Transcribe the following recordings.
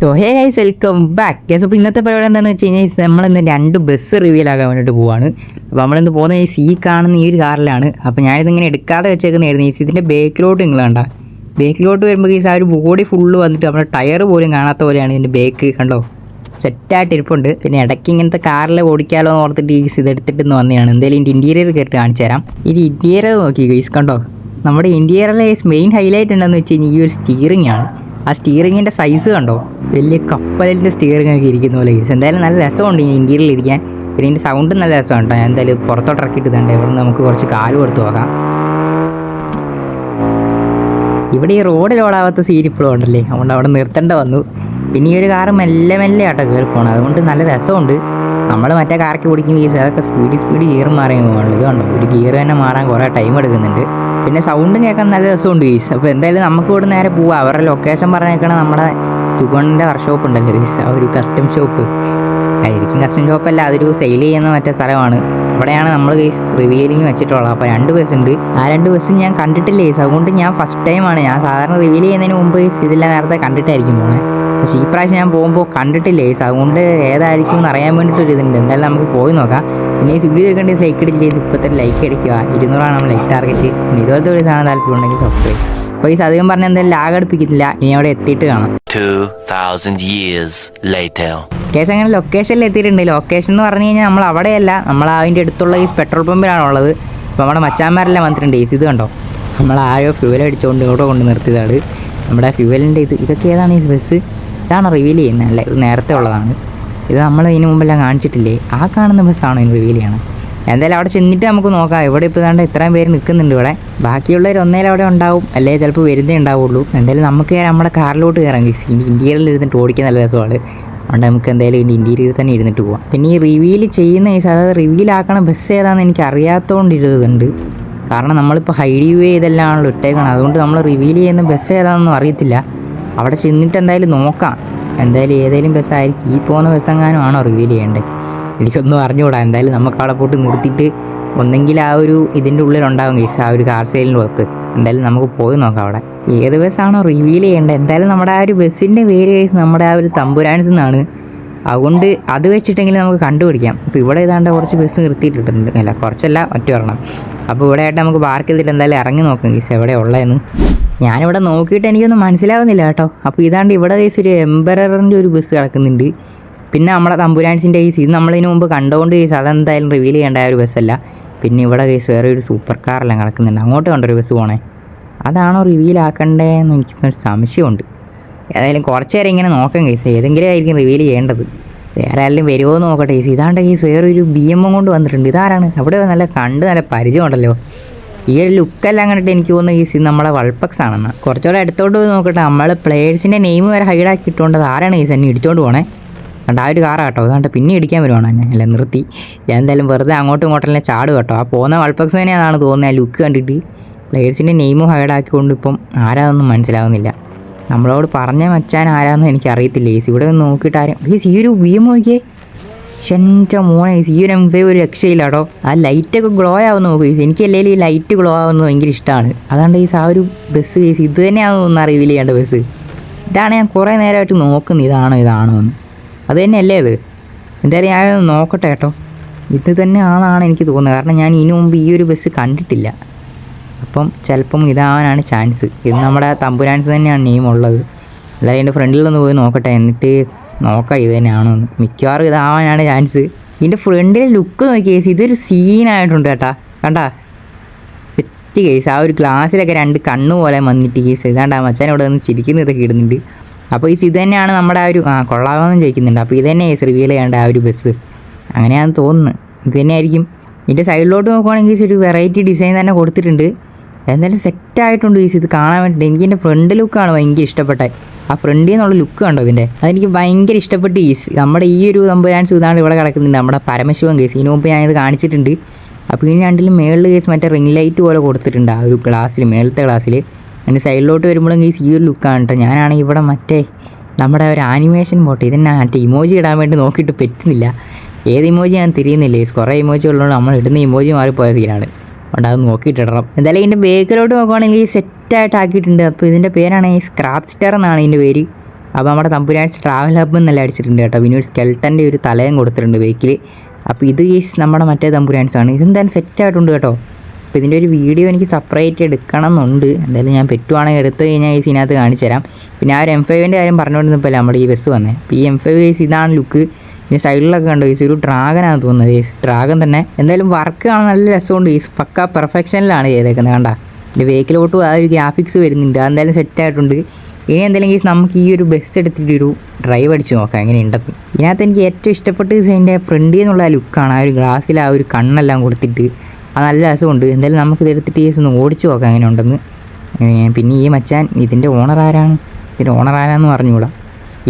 So hey guys welcome back guys അപ്പോൾ ഇന്നത്തെ പരിപാടി എന്താണെന്ന് വെച്ച് കഴിഞ്ഞാൽ നമ്മളിന്ന് രണ്ട് ബസ് റിവ്യൂ ആകാൻ വേണ്ടിയിട്ട് പോവാണ്. അപ്പോൾ നമ്മളിന്ന് പോകുന്ന ഈ സീ കാണുന്ന ഈ ഒരു കാറിലാണ്. അപ്പോൾ ഞാനിതിങ്ങനെ എടുക്കാതെ വെച്ചേക്കുന്നതായിരുന്നു. ഈ ഇതിന്റെ ബേക്കിലോട്ട് നിങ്ങൾ കണ്ട. ബേക്കിലോട്ട് വരുമ്പോൾ ഈ ആ ഒരു ബോഡി ഫുള്ള് വന്നിട്ട് നമ്മുടെ ടയർ പോലും കാണാത്ത പോലെയാണ് ഇതിന്റെ ബേക്ക് കണ്ടോ? സെറ്റായിട്ട് ഇരിപ്പുണ്ട്. പിന്നെ ഇടയ്ക്ക് ഇങ്ങനത്തെ കാറിൽ ഓടിക്കാലോ എന്ന് ഓർത്തിട്ട് ഈ ഇത് എടുത്തിട്ട് ഇന്ന് വന്നതാണ്. എന്തായാലും ഇതിന്റെ ഇന്റീരിയർ കയറിട്ട് കാണിച്ചു തരാം. ഇത് ഇന്റീരിയർ നോക്കി ഗൈസ് കണ്ടോ? നമ്മുടെ ഇന്റീരിയറിലെ മെയിൻ ഹൈലൈറ്റ് എന്താണെന്ന് വെച്ച് കഴിഞ്ഞാൽ ഈ ഒരു സ്റ്റിയറിംഗ് ആണ്. ആ സ്റ്റിയറിങ്ങിന്റെ സൈസ് കണ്ടോ? വലിയ കപ്പലിന്റെ സ്റ്റിയറിംഗ് ഒക്കെ ഇരിക്കുന്ന പോലെ ഈസ് എന്തായാലും നല്ല രസമുണ്ട് ഈ ഇന്റീരിയറിൽ ഇരിക്കാൻ. പിന്നെ ഇതിന്റെ സൗണ്ട് നല്ല രസമാണ് കേട്ടോ ഞാൻ എന്തായാലും പുറത്തോട്ട് ഇറക്കിയിട്ട് തന്നെ ഇവിടെ നിന്ന് നമുക്ക് കുറച്ച് കാൽ കൊടുത്ത് നോക്കാം. ഇവിടെ ഈ റോഡിൽ ഓടാവാത്ത സീൻ ഇപ്പോഴും ഉണ്ടല്ലേ? അതുകൊണ്ട് അവിടെ നിർത്തേണ്ട വന്നു. പിന്നെ ഈ ഒരു കാറ് മെല്ലെ മെല്ലെ ആട്ടോ കയറി പോകണം അതുകൊണ്ട് നല്ല രസമുണ്ട്. നമ്മൾ മറ്റേ കാർക്ക് പിടിക്കുമ്പോൾ ഈ അതൊക്കെ സ്പീഡ് സ്പീഡ് ഗിയർ മാറി പോകുന്നുള്ളൂ ഇത് കണ്ടോ? ഒരു ഗിയർ തന്നെ മാറാൻ കുറേ ടൈം എടുക്കുന്നുണ്ട്. പിന്നെ സൗണ്ടും കേൾക്കാൻ നല്ല രസമുണ്ട് ഗീസ് അപ്പോൾ എന്തായാലും നമുക്ക് ഇവിടെ നേരെ പോവാം. അവരുടെ ലൊക്കേഷൻ പറഞ്ഞേക്കണ നമ്മുടെ ചുഗണിന്റെ വർക്ക്ഷോപ്പ് ഉണ്ടല്ലോ ഗീസ് ആ ഒരു കസ്റ്റം ഷോപ്പ് ആയിരിക്കും കസ്റ്റം ഷോപ്പല്ല അതൊരു സെയിൽ ചെയ്യുന്ന മറ്റേ സ്ഥലമാണ്. അവിടെയാണ് നമ്മൾ കേസ് റിവീലിംഗ് വെച്ചിട്ടുള്ളത്. അപ്പോൾ രണ്ട് ബസ് ഉണ്ട്. ആ രണ്ട് ബസ്സും ഞാൻ കണ്ടിട്ടില്ല കേസ് അതുകൊണ്ട് ഞാൻ ഫസ്റ്റ് ടൈമാണ് ഞാൻ സാധാരണ റിവീൽ ചെയ്യുന്നതിന് മുമ്പ് കേസ് ഇതെല്ലാം നേരത്തെ കണ്ടിട്ടായിരിക്കും പോണേ. പക്ഷേ ഈ പ്രാവശ്യം ഞാൻ പോകുമ്പോൾ കണ്ടിട്ടില്ല സൗണ്ട് അതുകൊണ്ട് ഏതായിരിക്കും എന്ന് അറിയാൻ വേണ്ടിയിട്ട് ഒരു ഇതുണ്ട്. എന്തായാലും നമുക്ക് പോയി നോക്കാം. പിന്നെ ഈ വീഡിയോ കണ്ടി ലൈക്ക് അടിച്ചില്ല ഇപ്പോൾ തന്നെ ലൈക്ക് അടിക്കുക. ഇരുന്നൂറാണ് നമ്മൾ ലൈക്ക് ടാർഗറ്റ് പിന്നെ ഇതുപോലത്തെ ഒരു സാധനം താല്പര്യം ഉണ്ടെങ്കിൽ സബ്സ്ക്രൈബ് അപ്പോൾ ഈ അധികം പറഞ്ഞാൽ എന്തായാലും ലാഗ് അടുപ്പിക്കുന്നില്ല. ഇനി അവിടെ എത്തിയിട്ട് കാണാം. 2,000 years later. കേസ് അങ്ങനെ ലൊക്കേഷനിൽ എത്തിയിട്ടുണ്ട്. ലൊക്കേഷൻ എന്ന് പറഞ്ഞു കഴിഞ്ഞാൽ നമ്മൾ അവിടെയല്ല. നമ്മൾ അതിന്റെ അടുത്തുള്ള ഈ പെട്രോൾ പമ്പിലാണ് ഉള്ളത്. അപ്പോൾ നമ്മുടെ മച്ചാന്മാരെല്ലാം വന്നിട്ടുണ്ട്. ഏസ് ഇത് കണ്ടോ? നമ്മൾ ആരോ ഫ്യൂവൽ അടിച്ചുകൊണ്ട് ഇവിടെ കൊണ്ട് നിർത്തിയതാണ്. നമ്മുടെ ഫ്യൂവലിന്റെ ഇത്. ഇതൊക്കെ ഏതാണ് ഈ ബസ് ഇതാണ് റിവീൽ ചെയ്യുന്നത് അല്ലേ? നേരത്തെ ഉള്ളതാണ്. ഇത് നമ്മൾ ഇതിന് മുമ്പെല്ലാം കാണിച്ചിട്ടില്ലേ? ആ കാണുന്ന ബസ്സാണോ ഇനി റിവീൽ ചെയ്യണം എന്തായാലും അവിടെ ചെന്നിട്ട് നമുക്ക് നോക്കാം. ഇവിടെ ഇപ്പോൾ ഇതാണ്ട് ഇത്രയും പേര് നിൽക്കുന്നുണ്ട് ഇവിടെ. ബാക്കിയുള്ളവർ ഒന്നേലും അവിടെ ഉണ്ടാവും. അല്ലേ ചിലപ്പോൾ വരുന്നേ ഉണ്ടാവുള്ളൂ. എന്തായാലും നമുക്ക് നമ്മുടെ കാറിലോട്ട് കയറാം ഇന്ത്യയിൽ ഇരുന്നിട്ട് ഓടിക്കാൻ നല്ല രസമാണ്. അതുകൊണ്ട് നമുക്ക് എന്തായാലും ഇതിന്റെ ഇന്റീരിയർ തന്നെ ഇരുന്നിട്ട് പോവാം. പിന്നെ ഈ റിവീൽ ചെയ്യുന്ന ഈ അതായത് റിവീൽ ആക്കണ ബസ് ഏതാണെന്ന് എനിക്ക് അറിയാത്തതുകൊണ്ട് ഇരുന്നുണ്ട് കാരണം നമ്മളിപ്പോൾ ഹൈഡ് വേ ഇതെല്ലാം ആണല്ലോ ഇട്ടേക്കണം അതുകൊണ്ട് നമ്മൾ റിവീൽ ചെയ്യുന്ന ബസ് ഏതാണെന്നും അറിയത്തില്ല. അവിടെ ചെന്നിട്ട് എന്തായാലും നോക്കാം. എന്തായാലും ഏതെങ്കിലും ബസ്സായിരിക്കും ഈ പോകുന്ന ബസ് എങ്ങാനും ആണോ റിവീൽ ചെയ്യേണ്ടത്? എനിക്കൊന്നും അറിഞ്ഞുകൂടാ. എന്തായാലും നമുക്ക് അവിടെ പോയിട്ട് നിർത്തിയിട്ട് ഒന്നെങ്കിൽ ആ ഒരു ഇതിന്റെ ഉള്ളിലുണ്ടാകും കേസ് ആ ഒരു കാർ സെയിലിന്റെ പുറത്ത് എന്തായാലും നമുക്ക് പോയി നോക്കാം അവിടെ. ഏത് ബസ്സാണോ റിവീൽ ചെയ്യേണ്ടത്? എന്തായാലും നമ്മുടെ ആ ഒരു ബസ്സിന്റെ പേര് കേസ് നമ്മുടെ ആ ഒരു തമ്പുരാൻസ് എന്നാണ്. അതുകൊണ്ട് അത് വെച്ചിട്ടെങ്കിൽ നമുക്ക് കണ്ടുപിടിക്കാം. ഇപ്പോൾ ഇവിടെ ഏതാണ്ട് കുറച്ച് ബസ് നിർത്തിയിട്ടിട്ടുണ്ട്. അല്ല കുറച്ചല്ല ഒറ്റ ഒരെണ്ണം. അപ്പോൾ ഇവിടെ ആയിട്ട് നമുക്ക് പാർക്ക് ചെയ്തിട്ട് എന്തായാലും ഇറങ്ങി നോക്കാം കേസ് എവിടെ ഉള്ളതെന്ന്. ഞാനിവിടെ നോക്കിയിട്ട് എനിക്കൊന്നും മനസ്സിലാവുന്നില്ല കേട്ടോ. അപ്പോൾ ഇതാണ്ട് ഇവിടെ കേസ് ഒരു എംബററിന്റെ ഒരു ബസ് കിടക്കുന്നുണ്ട്. പിന്നെ നമ്മളെ തമ്പുരാൻസിന്റെ കേസ് ഇത് നമ്മളിതിന് മുമ്പ് കണ്ടുകൊണ്ട് കേസ് അതെന്തായാലും റിവീൽ ചെയ്യേണ്ട ഒരു ബസ്സല്ല പിന്നെ ഇവിടെ കേസ് വേറെ ഒരു സൂപ്പർ കാറെല്ലാം കിടക്കുന്നുണ്ട്. അങ്ങോട്ട് കണ്ടൊരു ബസ് പോണേ. അതാണോ റിവീൽ ആക്കണ്ടേന്ന് എനിക്ക് സംശയമുണ്ട്. ഏതായാലും കുറച്ച് നേരം ഇങ്ങനെ നോക്കാം കേസ് ഏതെങ്കിലും ആയിരിക്കും റിവീൽ ചെയ്യേണ്ടത്. വേറെ ആരെങ്കിലും വരുമോ എന്ന് നോക്കട്ടെ കേസ് ഇതാണ്ട് കേസ് വേറൊരു ബി എം കൊണ്ട് വന്നിട്ടുണ്ട്. ഇതാരാണ്? അവിടെ നല്ല കണ്ട് നല്ല പരിചയമുണ്ടല്ലോ. ഈ ഒരു ലുക്കെല്ലാം കണ്ടിട്ട് എനിക്ക് തോന്നുന്നു ഈ സി നമ്മളെ വൾപ്പക്സ് ആണെന്ന്. കുറച്ചുകൂടെ അടുത്തോട്ട് പോയി നോക്കട്ടെ. നമ്മൾ പ്ലേയേഴ്സിന്റെ നെയിം വരെ ഹൈഡാക്കി ഇട്ടുകൊണ്ട് ആരാണ് ഈ എന്നെ ഇടിച്ചോണ്ട് പോണേ? കണ്ട ആ ഒരു കാറാ കേട്ടോ അതുകൊണ്ട് പിന്നെ ഇടിക്കാൻ വരുവാണ് എന്നെ. അല്ല നിർത്തി. ഞാൻ എന്തായാലും വെറുതെ അങ്ങോട്ടും ഇങ്ങോട്ടും എല്ലാം ചാട് കേട്ടോ. ആ പോകുന്ന വൾപ്പക്സ് തന്നെയാണെന്നാണ് തോന്നുന്നത് ആ ലുക്ക് കണ്ടിട്ട്. പ്ലേയേഴ്സിന്റെ നെയിമും ഹൈഡാക്കിക്കൊണ്ട് ഇപ്പം ആരാതൊന്നും മനസ്സിലാവുന്നില്ല. നമ്മളോട് പറഞ്ഞ മച്ചാൻ ആരാന്ന് എനിക്ക് അറിയത്തില്ല സി ഇവിടെ ഒന്ന് നോക്കിയിട്ട് ആരും ഈ ഈ ഒരു വി എം നോക്കിയേ. എന്റെ മോനെ ഈ ഒരു എം ഫൈവ് ഒരു രക്ഷയില്ലാടോ. ആ ലൈറ്റൊക്കെ ഗ്ലോ ആവുന്ന നോക്കും ഈസ് എനിക്ക് അല്ലെങ്കിൽ ഈ ലൈറ്റ് ഗ്ലോ ആവുന്നത് ഭയങ്കര ഇഷ്ടമാണ് അതാണ്ട് ഈ ആ ഒരു ബസ് കേസ് ഇത് തന്നെയാണെന്ന് ഒന്ന് റിവീൽ ചെയ്യേണ്ട ബസ്. ഇതാണ് ഞാൻ കുറേ നേരമായിട്ട് നോക്കുന്നത്. ഇതാണോ ഇതാണോ എന്ന്. അത് തന്നെയല്ലേ അത് എന്തായാലും ഞാൻ നോക്കട്ടെ കേട്ടോ. ഇത് തന്നെ ആണെന്നാണ് എനിക്ക് തോന്നുന്നത്. കാരണം ഞാൻ ഇതിനു മുമ്പ് ഈ ഒരു ബസ് കണ്ടിട്ടില്ല. അപ്പം ചിലപ്പം ഇതാവാനാണ് ചാൻസ്. ഇത് നമ്മുടെ തമ്പുരാൻസ് തന്നെയാണ് നെയിം ഉള്ളത് അല്ലാതെ എന്റെ ഫ്രണ്ടിലൊന്ന് പോയി നോക്കട്ടെ. എന്നിട്ട് നോക്കാം ഇത് തന്നെയാണോ എന്ന്. മിക്കവാറും ഇതാവാനാണ് ചാൻസ് ഇതിന്റെ ഫ്രണ്ടിൽ ലുക്ക് നോക്കിയ കേസ് ഇതൊരു സീനായിട്ടുണ്ട് കേട്ടാ. കണ്ടാ? സെറ്റ് കേസ് ആ ഒരു ഗ്ലാസ്സിലൊക്കെ രണ്ട് കണ്ണു പോലെ വന്നിട്ട് കേസ് ഇതാണ്ട് മച്ചാൻ ഇവിടെ നിന്ന് ചിരിക്കുന്ന ഇതൊക്കെ ഇടുന്നുണ്ട്. അപ്പോൾ ഈ ഇത് തന്നെയാണ് നമ്മുടെ ആ ഒരു ആ കൊള്ളാമെന്ന് ചോദിക്കുന്നുണ്ട്. അപ്പോൾ ഇത് തന്നെ കേസ് റിവീൽ ചെയ്യേണ്ട ആ ഒരു ബസ് അങ്ങനെയാണെന്ന് തോന്നുന്നു. ഇത് തന്നെയായിരിക്കും. ഇതിന്റെ സൈഡിലോട്ട് നോക്കുവാണെങ്കിൽ ഒരു വെറൈറ്റി ഡിസൈൻ തന്നെ കൊടുത്തിട്ടുണ്ട്. എന്തായാലും സെറ്റായിട്ടുണ്ട് കേസ് ഇത് കാണാൻ വേണ്ടിയിട്ട് എനിക്ക് എന്റെ ഫ്രണ്ട് ലുക്കാണ് ഭയങ്കര ഇഷ്ടപ്പെട്ടത്. ആ ഫ്രണ്ടിൽ നിന്നുള്ള ലുക്ക് കണ്ടോ ഇതിന്റെ? അതെനിക്ക് ഭയങ്കര ഇഷ്ടപ്പെട്ട് കേസ് നമ്മുടെ ഈ ഒരു നമ്പുരാൻ ഇതാണ് ഇവിടെ കിടക്കുന്നുണ്ട്. നമ്മുടെ പരമശിവൻ കേസ്. ഇതിനു മുമ്പ് ഞാനിത് കാണിച്ചിട്ടുണ്ട്. അപ്പോൾ ഇനി രണ്ടിലും മേളിൽ കേസ് മറ്റേ റിംഗ് ലൈറ്റ് പോലെ കൊടുത്തിട്ടുണ്ട് ആ ഒരു ഗ്ലാസ്സിൽ മേളത്തെ ഗ്ലാസ്സിൽ അതിന്റെ സൈഡിലോട്ട് വരുമ്പോഴും കേസ് ഈ ഒരു ലുക്കാണ് കേട്ടോ. ഞാനാണെങ്കിൽ ഇവിടെ മറ്റേ നമ്മുടെ ഒരു ആനിമേഷൻ പോട്ടെ. ഇതെന്നെ മറ്റേ ഇമോജി ഇടാൻ വേണ്ടി നോക്കിയിട്ട് പറ്റുന്നില്ല. ഏത് ഇമോജി ഞാൻ തിരിയുന്നില്ല. കുറേ ഇമോജി ഉള്ളതുകൊണ്ട് നമ്മൾ ഇടുന്ന ഇമോജി മാറിപ്പോയ സീനാണ് അതുകൊണ്ട് അത് നോക്കിയിട്ടിടണം. എന്തായാലും ഇതിന്റെ ബേക്കിലോട്ട് നോക്കുവാണെങ്കിൽ സെറ്റായിട്ട് ആക്കിയിട്ടുണ്ട് അപ്പോൾ ഇതിന്റെ പേരാണ് ഈ സ്ക്രാപ്പ് സ്റ്റാർ എന്നാണ് ഇതിന്റെ പേര്. അപ്പോൾ നമ്മുടെ തമ്പുരാൻസ് ട്രാവൽ ഹബ്ബ് എന്നല്ല അടിച്ചിട്ടുണ്ട് കേട്ടോ. പിന്നെ ഒരു സ്കെൽട്ടന്റെ ഒരു തലയും കൊടുത്തിട്ടുണ്ട് ബേക്കിൽ അപ്പോൾ ഇത് ഈസ് നമ്മുടെ മറ്റേ തമ്പുരാൻസ് ആണ് ഇതെന്തായാലും സെറ്റായിട്ടുണ്ട് കേട്ടോ. അപ്പോൾ ഇതിന്റെ ഒരു വീഡിയോ എനിക്ക് സെപ്പറേറ്റ് എടുക്കണം എന്നുണ്ട് എന്തായാലും ഞാൻ പറ്റുവാണെങ്കിൽ എടുത്തു കഴിഞ്ഞാൽ ഈ സീനകത്ത് കാണിച്ചു തരാം പിന്നെ ആ ഒരു എം ഫൈവിന്റെ കാര്യം പറഞ്ഞുകൊണ്ടിരുന്നപ്പോൾ നമ്മുടെ ഈ ബസ് വന്നത് അപ്പോൾ ഈ എം ഫൈവ് ഇതാണ് ലുക്ക് പിന്നെ സൈഡിലൊക്കെ കണ്ടു? ഈസ് ഒരു ഡ്രാഗനാണ് തോന്നുന്നത് ഈസ് ഡ്രാഗൻ തന്നെ. എന്തായാലും വർക്ക് കാണാൻ നല്ല രസമുണ്ട്. ഈസ് പക്ക പെർഫെക്ഷനിലാണ് ചെയ്തേക്കുന്നത്. കണ്ട? എന്റെ വേക്കിലോട്ടും ആ ഒരു ഗ്രാഫിക്സ് വരുന്നുണ്ട്. അതെന്തായാലും സെറ്റായിട്ടുണ്ട് ഇനി എന്തായാലും കേസ് നമുക്ക് ഈ ഒരു ബസ് എടുത്തിട്ട് ഒരു ഡ്രൈവ് അടിച്ച് നോക്കാം. എങ്ങനെ ഉണ്ടെന്ന് ഇതിനകത്ത് എനിക്ക് ഏറ്റവും ഇഷ്ടപ്പെട്ട ഇതിന്റെ ഫ്രണ്ടിൽ നിന്നുള്ള ആ ലുക്കാണ് ആ ഒരു ഗ്ലാസ്സിൽ ആ ഒരു കണ്ണെല്ലാം കൊടുത്തിട്ട്. അത് നല്ല രസമുണ്ട്. എന്തായാലും നമുക്ക് ഇത് എടുത്തിട്ട് കേസ് ഒന്ന് ഓടിച്ചു നോക്കാം എങ്ങനെ ഉണ്ടെന്ന്. പിന്നെ ഈ മച്ചാൻ ഇതിന്റെ ഓണർ ആരാണ്? ഇതിന്റെ ഓണർ ആരാന്ന് പറഞ്ഞുകൂടാ?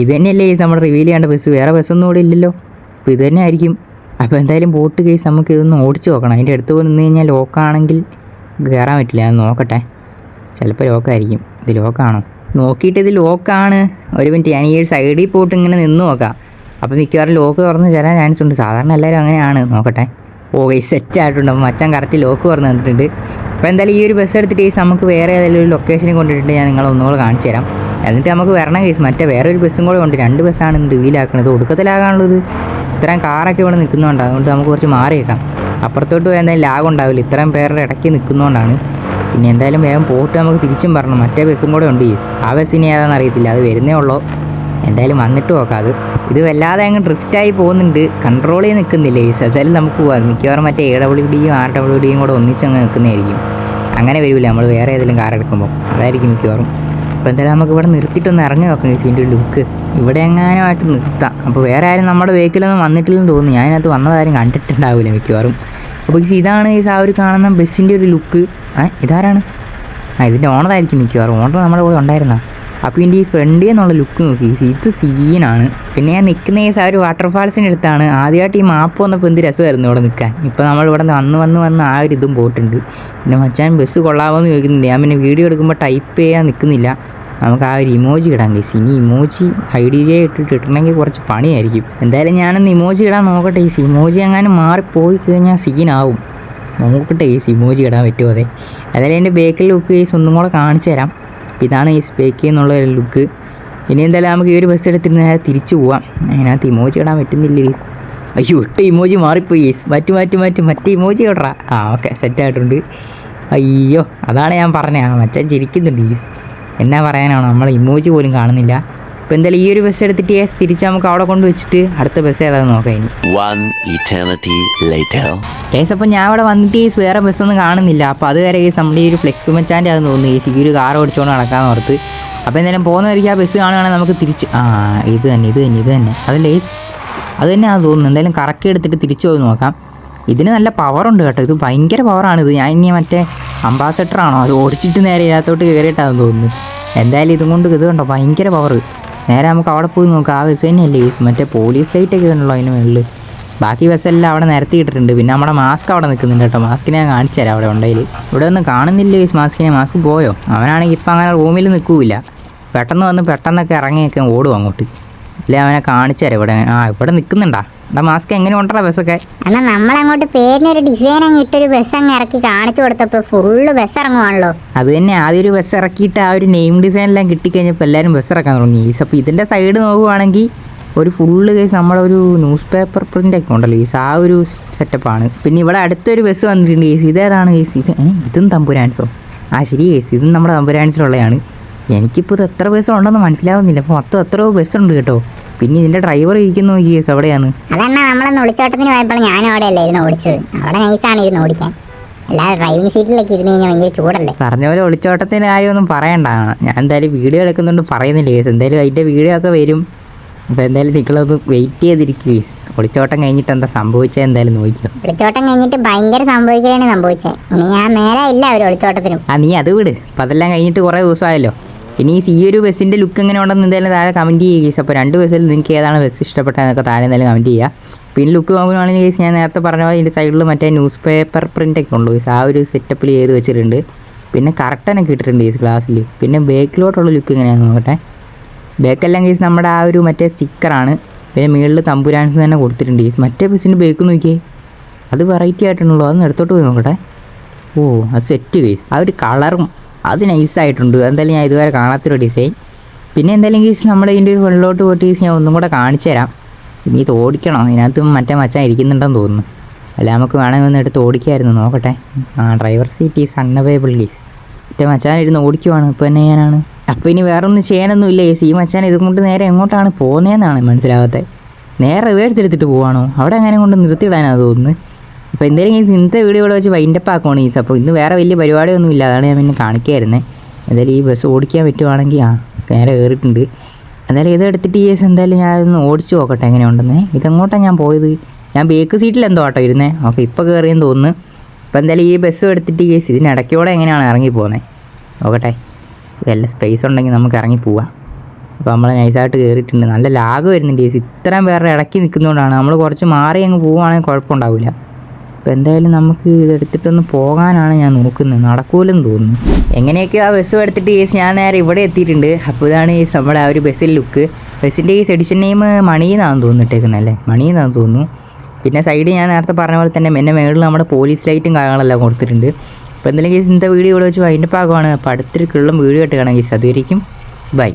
ഇത് തന്നെയല്ലേ ഈ നമ്മൾ റിവീൽ ചെയ്യേണ്ട ബസ് വേറെ ബസ്സൊന്നും ഇവിടെ ഇല്ലല്ലോ. അപ്പോൾ ഇത് തന്നെ ആയിരിക്കും. അപ്പോൾ എന്തായാലും ബോട്ട് കേസ് നമുക്ക് ഇതൊന്ന് ഓടിച്ചു നോക്കണം. അതിന്റെ അടുത്ത് പോയി നിന്ന് കഴിഞ്ഞാൽ ലോക്കാണെങ്കിൽ കയറാൻ പറ്റില്ല. ഞാൻ നോക്കട്ടെ. ചിലപ്പോൾ ലോക്കായിരിക്കും ഇത് ലോക്കാണോ നോക്കിയിട്ട് ഇത് ലോക്കാണ് ഒരു മിനിറ്റ് ഞാൻ ഈ ഒരു സൈഡിൽ പോയിട്ട് ഇങ്ങനെ നിന്ന് നോക്കാം. അപ്പോൾ മിക്കവാറും ലോക്ക് തുറന്ന് ചില ചാൻസ് ഉണ്ട്. സാധാരണ എല്ലാവരും അങ്ങനെയാണ്. നോക്കട്ടെ. ഓ ഈ സെറ്റ് ആയിട്ടുണ്ട്. മച്ചാൻ കറക്റ്റ് ലോക്ക് തുറന്ന് തന്നിട്ടുണ്ട്. അപ്പോൾ എന്തായാലും ഈ ഒരു ബസ് എടുത്തിട്ട് ഈ നമുക്ക് വേറെ ഏതെങ്കിലും ഒരു ലൊക്കേഷനിൽ കൊണ്ടിട്ട് ഞാൻ നിങ്ങളെ ഒന്നുകൂടെ കാണിച്ചു തരാം. എന്നിട്ട് നമുക്ക് വരണം കേസ് മറ്റേ വേറെ ഒരു ബസ്സും കൂടെ ഉണ്ട്. രണ്ട് ബസ്സാണ് ഇന്ന് റിവീലാക്കുന്നത് ഒടുക്കത്തിലാകാനുള്ളത്. ഇത്രയും കാറൊക്കെ ഇവിടെ നിൽക്കുന്നതുകൊണ്ട് അതുകൊണ്ട് നമുക്ക് കുറച്ച് മാറിയേക്കാം അപ്പുറത്തോട്ട് പോയാൽ എന്തായാലും ലാഗ് ഉണ്ടാവില്ല. ഇത്രയും പേരുടെ ഇടയ്ക്ക് നിൽക്കുന്നതുകൊണ്ടാണ് പിന്നെ എന്തായാലും വേഗം പോയിട്ട് നമുക്ക് തിരിച്ചും പറഞ്ഞു മറ്റേ ബസ്സും കൂടെ ഉണ്ട് യേസ് ആ ബസ്സിന് ഏതാണെന്ന് അറിയത്തില്ല. അത് വരുന്നേ ഉള്ളൂ. എന്തായാലും വന്നിട്ട് നോക്കാം അത്. ഇത് വല്ലാതെ അങ്ങ് ഡ്രിഫ്റ്റായി പോകുന്നുണ്ട്. കൺട്രോൾ ചെയ്ത് നിൽക്കുന്നില്ല യേസ് എന്തായാലും നമുക്ക് പോകാം മിക്കവാറും മറ്റേ എ ഡബ്ല്യു ഡിയും ആർ ഡബ്ല്യു ഡിയും കൂടെ ഒന്നിച്ചങ്ങ് നിൽക്കുന്നതായിരിക്കും. അങ്ങനെ വരില്ല നമ്മൾ വേറെ ഏതെങ്കിലും കാർ എടുക്കുമ്പോൾ അതായിരിക്കും മിക്കവാറും. അപ്പോൾ എന്തായാലും നമുക്ക് ഇവിടെ നിർത്തിയിട്ടൊന്ന് ഇറങ്ങി നോക്കാം ചേച്ചി എന്റെ ലുക്ക് ഇവിടെ എങ്ങാനുമായിട്ട് നിർത്താം. അപ്പോൾ വേറെ ആരും നമ്മുടെ വെഹിക്കിലൊന്നും വന്നിട്ടില്ലെന്ന് തോന്നുന്നു. അതിനകത്ത് വന്നതാരും കണ്ടിട്ടുണ്ടാവില്ല മിക്കവാറും. അപ്പോൾ ചേച്ചി ഇതാണ് ഈ ആ ഒരു കാണുന്ന ബസ്സിന്റെ ഒരു ലുക്ക് ആ ഇതാരാണ്? ആ ഇതിന്റെ ഓണറായിരിക്കും മിക്കവാറും. ഓണർ നമ്മുടെ കൂടെ ഉണ്ടായിരുന്ന? അപ്പോൾ ഇതിന്റെ ഈ ഫ്രണ്ടിൽ നിന്നുള്ള ലുക്ക് നോക്കി. ഇത് സീനാണ് പിന്നെ ഞാൻ നിൽക്കുന്ന ഈ ആ ഒരു വാട്ടർഫാൾസിന്റെ അടുത്താണ്. ആദ്യമായിട്ട് ഈ മാപ്പ് വന്നപ്പോൾ എന്ത് രസമായിരുന്നു ഇവിടെ നിൽക്കാൻ. ഇപ്പോൾ നമ്മൾ ഇവിടെ വന്ന് വന്ന് വന്ന് ആ ഒരു ഇതും പോയിട്ടുണ്ട്. പിന്നെ മച്ചാൻ ബസ് കൊള്ളാമെന്ന് ചോദിക്കുന്നുണ്ട്. ഞാൻ പിന്നെ വീഡിയോ എടുക്കുമ്പോൾ ടൈപ്പ് ചെയ്യാൻ നിൽക്കുന്നില്ല. നമുക്ക് ആ ഒരു ഇമോജി ഇടാൻ കേസ് ഇനി ഇമോജി ഐ ഇട്ടിട്ട് ഇടണമെങ്കിൽ കുറച്ച് പണിയായിരിക്കും. എന്തായാലും ഞാനൊന്ന് ഇമോജി ഇടാൻ നോക്കട്ടെ. ഈ ഇമോജി എങ്ങാനും മാറിപ്പോയി കഴിഞ്ഞാൽ സീനാവും നോക്കട്ടെ ഈ ഇമോജി ഇടാൻ പറ്റുമോ അതെ. അതായത് എന്റെ ബേക്കിൽ ലുക്ക് കേസ് ഒന്നും കൂടെ കാണിച്ചു തരാം ഇതാണ് ഈ സ്പേക്ക് എന്നുള്ള ഒരു ലുക്ക് ഇനി എന്തായാലും നമുക്ക് ഈ ഒരു ബസ് എടുത്തിട്ട് നേരെ തിരിച്ചു പോവാം. അതിനകത്ത് ഇമോജി ഇടാൻ പറ്റുന്നില്ല? കേസ് അയ്യോ ഒട്ട ഇമോജി മാറിപ്പോയി. കേസ് മാറ്റി മാറ്റി മാറ്റി മറ്റേ ഇമോജി ഇടറാ ആ ഓക്കെ സെറ്റായിട്ടുണ്ട് അയ്യോ അതാണ് ഞാൻ പറഞ്ഞത് ആ മച്ചാൻ ചിരിക്കുന്നുണ്ട് ഈസ് എന്നാ പറയാനാണോ? നമ്മൾ ഇമോജി പോലും കാണുന്നില്ല. അപ്പോൾ എന്തായാലും ഈ ഒരു ബസ് എടുത്തിട്ട് തിരിച്ച് നമുക്ക് അവിടെ കൊണ്ട് വെച്ചിട്ട് അടുത്ത ബസ് ഏതാണെന്ന് നോക്കാം ഇനി. കേസ് അപ്പോൾ ഞാൻ അവിടെ വന്നിട്ട് ഈ വേറെ ബസ്സൊന്നും കാണുന്നില്ല. അപ്പോൾ അത് വരെ കേസ് നമ്മുടെ ഈ ഒരു ഫ്ലെക്സ് മച്ചാന്റെ ആണെന്ന് തോന്നുന്നു ഈ ഈ ഒരു കാർ ഓടിച്ചുകൊണ്ട് നടക്കാമെന്ന് ഓർത്ത്. അപ്പോൾ എന്തായാലും പോകുന്ന വഴിക്ക് ആ ബസ് കാണുകയാണെങ്കിൽ നമുക്ക് തിരിച്ച് ആ ഇത് തന്നെ ഇത് തന്നെ ഇത് തന്നെ. അതല്ലേ? അത് തന്നെയാണ് തോന്നുന്നു. എന്തായാലും കറക്കി എടുത്തിട്ട് തിരിച്ചു പോയി നോക്കാം. ഇതിന് നല്ല പവറുണ്ട് കേട്ടോ. ഇത് ഭയങ്കര പവറാണ് ഇത്. ഞാൻ ഇനി മറ്റേ അംബാസഡറാണോ അത് ഓടിച്ചിട്ട് നേരെ ഇതിനകത്തോട്ട് കയറിയിട്ടാണെന്ന് തോന്നുന്നു. എന്തായാലും ഇതും കൊണ്ട് ഇത് കണ്ടോ? ഭയങ്കര പവർ നേരെ നമുക്ക് അവിടെ പോയി നോക്കാം. ആ ബസ് തന്നെയല്ലേ? മറ്റേ പോലീസ് ലൈറ്റൊക്കെ ഉണ്ടല്ലോ അതിന് മുകളിൽ ബാക്കി ബസ്സെല്ലാം അവിടെ നിരത്തിയിട്ടിട്ടുണ്ട് പിന്നെ നമ്മുടെ മാസ്ക് അവിടെ നിൽക്കുന്നുണ്ട് കേട്ടോ. മാസ്കിനെ ഞാൻ കാണിച്ചു തരാം അവിടെ ഉണ്ടെങ്കിൽ ഇവിടെ ഒന്നും കാണുന്നില്ല ഈ മാസ്കിനെ മാസ്ക് പോയോ? അവനാണെങ്കിൽ ഇപ്പം അങ്ങനെ റൂമിൽ നിൽക്കൂല പെട്ടെന്ന് വന്ന് പെട്ടെന്നൊക്കെ ഇറങ്ങിയൊക്കെ ഓടും അങ്ങോട്ട്. ഇല്ലേ അവനെ കാണിച്ചു തരാം ഇവിടെ. ആ ഇവിടെ നിൽക്കുന്നുണ്ടാ എടാ മാസ്ക് എങ്ങനെ കൊണ്ടാ ബസ്സൊക്കെ? അല്ല നമ്മളങ്ങോട്ട് പേരിനൊരു ഡിസൈൻ അങ്ങ് ഇട്ടൊരു ബസ് അങ്ങ് ഇറക്കി കാണിച്ചു കൊടുത്തപ്പോൾ ഫുള്ള് ബസ് ഇറങ്ങുവാണല്ലോ. അത് തന്നെ ആദ്യം ഒരു ബസ് ഇറക്കിയിട്ട് ആ ഒരു നെയിം ഡിസൈനെല്ലാം കിട്ടിക്കഴിഞ്ഞപ്പോൾ എല്ലാവരും ബസ് ഇറക്കാൻ തുടങ്ങി. ഈ അപ്പോൾ ഇതിന്റെ സൈഡ് നോക്കുവാണെങ്കിൽ ഒരു ഫുള്ള് കേസ് നമ്മുടെ ഒരു ന്യൂസ് പേപ്പർ പ്രിന്റ് ഒക്കെ ഉണ്ടല്ലോ. ഈസ് ആ ഒരു സെറ്റപ്പാണ് പിന്നെ ഇവിടെ അടുത്തൊരു ബസ് വന്നിട്ടുണ്ട് കേസ് ഇതേതാണ് കേസ് ഇത് ഇതും തമ്പുരാൻസോ? ആ ശരി കേസ് ഇതും നമ്മുടെ തമ്പുരാൻസിലുള്ളതാണ് എനിക്കിപ്പോൾ ഇത് എത്ര ബസ് ഉണ്ടെന്ന് മനസ്സിലാവുന്നില്ല. അപ്പോൾ മൊത്തം എത്രയോ ബസ് ഉണ്ട് കേട്ടോ. പിന്നെ ഇതിന്റെ ഡ്രൈവർ ഇരിക്കുന്നു ഈ കേസ് എവിടെയാണ് അതന്നെ നമ്മളൊന്ന് ഒളിച്ചോട്ടത്തിന് പോയപ്പോൾ ഞാൻ അവിടെ അല്ലായിരുന്നു ഓടിച്ചത്. അവിടെ നൈസാണ് ഇരുന്ന് ഓടിക്കാൻ. അല്ലാതെ ഡ്രൈവിംഗ് സീറ്റിലൊക്കെ ഇരുന്ന് കഴിഞ്ഞാൽ ഭയങ്കര ചൂടല്ലേ. പറഞ്ഞ പോലെ ഒളിച്ചോട്ടത്തിന് കാര്യമൊന്നും പറയണ്ട. ഞാൻ എന്തായാലും വീഡിയോ എടുക്കുന്നുണ്ട് പറയുന്നില്ല. കേസ് എന്തായാലും അതിന്റെ വീഡിയോ ഒക്കെ വരും. അപ്പോൾ എന്തായാലും നിങ്ങളൊന്ന് വെയിറ്റ് ചെയ്തിരിക്കും കേസ്. ഒളിച്ചോട്ടം കഴിഞ്ഞിട്ട് എന്താ സംഭവിച്ചത് എന്തായാലും നോക്കിയോ ഒളിച്ചോട്ടം കഴിഞ്ഞിട്ട് ഭയങ്കര സംഭവിക്കലാണ് സംഭവിച്ചത് ഇനി ഞാൻ മേലെ ഇല്ല ഒരു ഒളിച്ചോട്ടത്തിനും. ആ നീ അത് വിട്. അപ്പം അതെല്ലാം കഴിഞ്ഞിട്ട് കുറേ ദിവസമായല്ലോ. ഇനി ഈ ഒരു ബസ്സിന്റെ ലുക്ക് എങ്ങനെ ഉണ്ടെന്ന് എന്തായാലും താഴെ കമന്റ് ചെയ്യുക കേസ് അപ്പോൾ രണ്ട് ബസ്സിൽ നിങ്ങൾക്ക് ഏതാണ് ബസ് ഇഷ്ടപ്പെട്ടതെന്നൊക്കെ താഴെ എന്തായാലും കമന്റ് ചെയ്യുക. പിന്നെ ലുക്ക് നോക്കുകയാണെങ്കിൽ കേസ് ഞാൻ നേരത്തെ പറഞ്ഞ പോലെ ഇതിന്റെ സൈഡിൽ മറ്റേ ന്യൂസ് പേപ്പർ പ്രിന്റ് ഒക്കെ ഉള്ളൂ കേസ് ആ ഒരു സെറ്റപ്പിൽ ചെയ്ത് വെച്ചിട്ടുണ്ട്? പിന്നെ കറക്റ്റനൊക്കെ ഇട്ടിട്ടുണ്ട് കേസ് ഗ്ലാസ്സിൽ പിന്നെ ബേക്കിലോട്ടുള്ള ലുക്ക് എങ്ങനെയാണെന്ന് നോക്കട്ടെ. ബേക്കെല്ലാം കേസ് നമ്മുടെ ആ ഒരു മറ്റേ സ്റ്റിക്കറാണ് പിന്നെ മുകളിൽ തമ്പുരാൻസ് തന്നെ കൊടുത്തിട്ടുണ്ട് കേസ് മറ്റേ ബസ്സിന്റെ ബേക്ക് നോക്കിയേ. അത് വെറൈറ്റി ആയിട്ടുണ്ടല്ലോ അതൊന്ന് എടുത്തോട്ട് പോയി നോക്കട്ടെ. ഓ അത് സെറ്റ് കേസ് ആ ഒരു കളറും അത് നൈസായിട്ടുണ്ട് എന്തായാലും ഞാൻ ഇതുവരെ കാണാത്തൊരു ഡിസൈൻ പിന്നെ എന്തായാലും ഗീസ് നമ്മൾ ഇതിന്റെ ഒരു വെള്ളോട്ട് പോയിട്ട് ഗീസ് ഞാൻ ഒന്നും കൂടെ കാണിച്ചു തരാം. ഇനി ഇത് ഓടിക്കണം. ഇതിനകത്ത് മറ്റേ മച്ചാൻ ഇരിക്കുന്നുണ്ടെന്ന് തോന്നുന്നു. അല്ല നമുക്ക് വേണമെങ്കിൽ ഒന്ന് എടുത്ത് ഓടിക്കായിരുന്നു. നോക്കട്ടെ. ആ driver seat is unavailable guys മറ്റേ മച്ചാൻ ഇരുന്ന് ഓടിക്കുവാണ്. ഇപ്പോൾ എന്നെ ഞാനാണ് അപ്പോൾ ഇനി വേറൊന്നും ചെയ്യാനൊന്നും ചെയ്യാനൊന്നുമില്ല കേസ് ഈ മച്ചാൻ ഇതും കൊണ്ട് നേരെ എങ്ങോട്ടാണ് പോകുന്നതെന്നാണ് മനസ്സിലാവാത്തത് നേരെ റിവേഴ്സ് എടുത്തിട്ട് പോവാണോ? അവിടെ അങ്ങനെ കൊണ്ട് നിർത്തിയിടാനാണ് തോന്നുന്നത് അപ്പോൾ എന്തായാലും ഈ ഇന്നത്തെ വീഡിയോ ഇവിടെ വെച്ച് വൈൻഡപ്പ് ആക്കുവാണ് ഈസ് അപ്പോൾ ഇന്ന് വേറെ വലിയ പരിപാടിയൊന്നും ഇല്ല. അതാണ് ഞാൻ പിന്നെ കാണിക്കായിരുന്നത് എന്തായാലും ഈ ബസ് ഓടിക്കാൻ പറ്റുവാണെങ്കിൽ ആ നേരെ കയറിയിട്ടുണ്ട് എന്തായാലും ഇത് എടുത്തിട്ട് ഈ എസ് എന്തായാലും ഞാൻ അതൊന്ന് ഓടിച്ചു നോക്കട്ടെ എങ്ങനെയുണ്ടെന്നേ. ഇതെങ്ങോട്ടാണ് ഞാൻ പോയത്? ഞാൻ ബേക്ക് സീറ്റിൽ എന്തോ ആട്ടോ ഇരുന്നേ. ഓക്കെ ഇപ്പോൾ കയറിയെന്ന് തോന്നുന്നു. അപ്പോൾ എന്തായാലും ഈ ബസ് എടുത്തിട്ട് ഈ എസ് ഇതിനിടയ്ക്കോടെ എങ്ങനെയാണ് ഇറങ്ങി പോകുന്നത് നോക്കട്ടെ. വല്ല സ്പേസ് ഉണ്ടെങ്കിൽ നമുക്ക് ഇറങ്ങി പോവാം. അപ്പോൾ നമ്മൾ നൈസായിട്ട് കയറിയിട്ടുണ്ട് നല്ല ലാഗ് വരുന്നുണ്ട് ഈ എസ് ഇത്രയും പേരുടെ ഇടയ്ക്ക് നിൽക്കുന്നതുകൊണ്ടാണ് നമ്മൾ കുറച്ച് മാറി അങ്ങ് പോവുകയാണെങ്കിൽ കുഴപ്പമുണ്ടാവില്ല അപ്പോൾ എന്തായാലും നമുക്ക് ഇതെടുത്തിട്ടൊന്ന് പോകാനാണ് ഞാൻ നോക്കുന്നത്. നടക്കൂലെന്ന് തോന്നുന്നു. എങ്ങനെയൊക്കെ ആ ബസ് എടുത്തിട്ട് കേസ് ഞാൻ നേരെ ഇവിടെ എത്തിയിട്ടുണ്ട്. അപ്പോൾ ഇതാണ് ഈ നമ്മുടെ ആ ഒരു ബസ്സിൽ ലുക്ക്. ബസ്സിന്റെ ഈ എഡിഷൻ നെയിം മണിയെന്നാണെന്ന് തോന്നിട്ടേക്കുന്നത് അല്ലേ? മണിയെന്നാണെന്ന് തോന്നുന്നു. പിന്നെ സൈഡ് ഞാൻ നേരത്തെ പറഞ്ഞ പോലെ തന്നെ എന്റെ മേളിൽ നമ്മുടെ പോലീസ് ലൈറ്റും കാര്യങ്ങളെല്ലാം കൊടുത്തിട്ടുണ്ട്. അപ്പോൾ എന്തെങ്കിലും ഇന്നത്തെ വീഡിയോ ഇവിടെ വെച്ച് അതിന്റെ ഭാഗമാണ്. അപ്പോൾ അടുത്തൊരു കിള്ളം വീഡിയോ ആയിട്ട് കാണാം കേസ് അതുവരെയും